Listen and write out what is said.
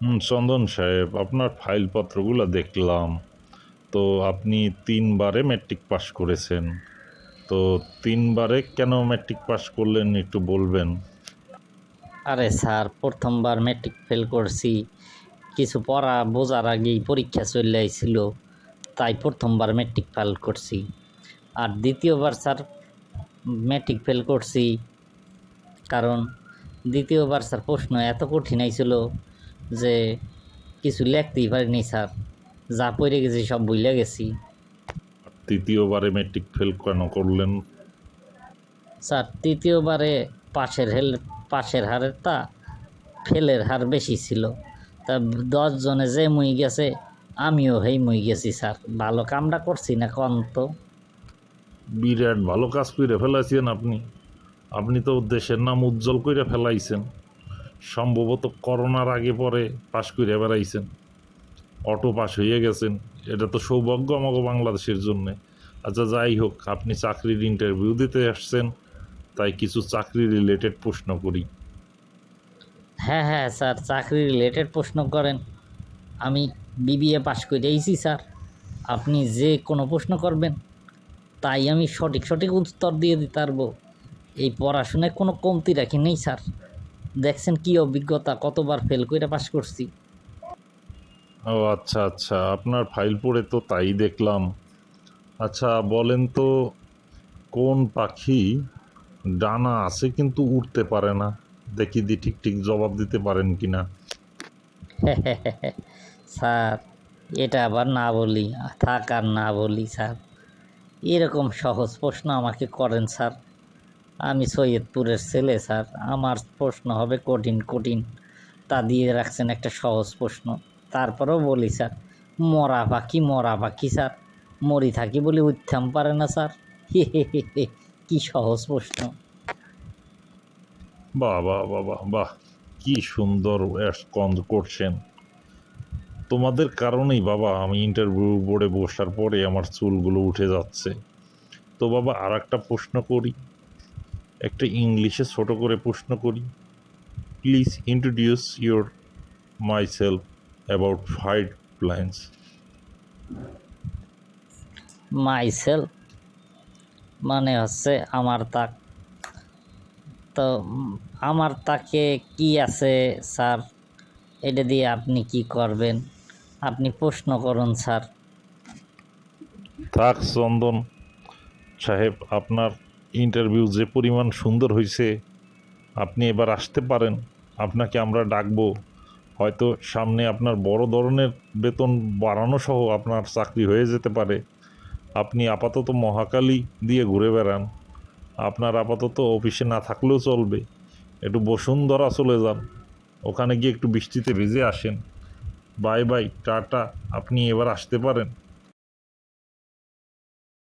হুম, চন্দন সাহেব, আপনার ফাইলপত্রগুলো দেখলাম। তো আপনি তিনবারে ম্যাট্রিক পাস করেছেন। তো তিনবারে কেন ম্যাট্রিক পাস করলেন একটু বলবেন? আরে স্যার, প্রথমবার ম্যাট্রিক ফেল করছি। কিছু পড়া বোঝার আগেই পরীক্ষা চলে আইছিল, তাই প্রথমবার ম্যাট্রিক ফেল করছি। আর দ্বিতীয়বার স্যার ম্যাট্রিক ফেল করছি, কারণ দ্বিতীয়বার স্যার প্রশ্ন এত কঠিন আইছিল যে কিছু লিখতেই পারিনি স্যার। যা পড়ে গেছি সব ভুলে গেছি। তৃতীয়বারে ম্যাট্রিক ফেল কেন করলেন? স্যার তৃতীয়বারে পাশের হেল পাশের হারের তা ফেলের হার বেশি ছিল। তা দশ জনে যে মুই গেছে আমিও হেই মুই গেছি স্যার। ভালো কামটা করছি না কন তো। বিরাট ভালো কাজ করে ফেলাইছেন আপনি। আপনি তো দেশের নাম উজ্জ্বল করে ফেলাইছেন। সম্ভবত করোনার আগে পরে পাশ করে বেড়াইছেন। অটো পাস হয়ে গেছেন। এটা তো সৌভাগ্য আমাকে বাংলাদেশের জন্যে। আচ্ছা যাই হোক, আপনি চাকরির ইন্টারভিউ দিতে আসছেন, তাই কিছু চাকরি রিলেটেড প্রশ্ন করি। হ্যাঁ হ্যাঁ স্যার, চাকরি রিলেটেড প্রশ্ন করেন। আমি বিবিএ পাশ করে আইছি স্যার। আপনি যে কোনো প্রশ্ন করবেন, তাই আমি সঠিক সঠিক উত্তর দিয়ে দিতে পারব। এই পড়াশোনায় কোনো কমতি রাখি নেই, স্যার। দেখছেন কি অভিজ্ঞতা? কতবার ফেল করে পাশ করছি। ও আচ্ছা আচ্ছা। আপনার ফাইল পড়ে তো তাই দেখলাম। আচ্ছা বলেন তো কোন পাখি ডানা আছে কিন্তু উঠতে পারে না? দেখি দি ঠিক ঠিক জবাব দিতে পারেন কি না স্যার এটা আবার না বলি থাক আর না বলি স্যার। এরকম সহজ প্রশ্ন আমাকে করেন স্যার। আমি সৈয়দপুরের ছেলে, স্যার। আমার প্রশ্ন হবে কঠিন কঠিন। তা দিয়ে রাখছেন একটা সহজ প্রশ্ন। তারপরেও বলি, স্যার, মরা পাখি মরা পাখি, স্যার। মরি থাকি বলে উত্থাম পারে না, স্যার। কি সহজ প্রশ্ন। বাহ বাহ বাহ বাহ বাহ, কি সুন্দর কন্দ করছেন। তোমাদের কারণেই বাবা আমি ইন্টারভিউ বোর্ডে বসার পরে আমার চুলগুলো উঠে যাচ্ছে। তো বাবা আর একটা প্রশ্ন করি। একটা ইংলিশে ছোট করে প্রশ্ন করি। Please introduce your my self about five lines myself মানে হচ্ছে আমার তাক। তো আমার তাকে কি আছে স্যার? এটা দিয়ে আপনি কি করবেন? আপনি প্রশ্ন করুন স্যার। থাক চন্দন সাহেব আপনার ইন্টারভিউ যে পরিমাণ সুন্দর হয়েছে আপনি এবার আসতে পারেন, আপনাকে আমরা ডাকবো। হয়তো সামনে আপনার বড় ধরনের বেতন বাড়ানো সহ আপনার চাকরি হয়ে যেতে পারে। আপনি আপাতত মহাকালী দিয়ে ঘুরে বেড়ান। আপনার আপাতত অফিসে না থাকলেও চলবে। একটু বসুন্ধরা চলে যান। ওখানে গিয়ে একটু বৃষ্টিতে ভিজে আসেন। বাই বাই, টাটা, আপনি এবার আসতে পারেন।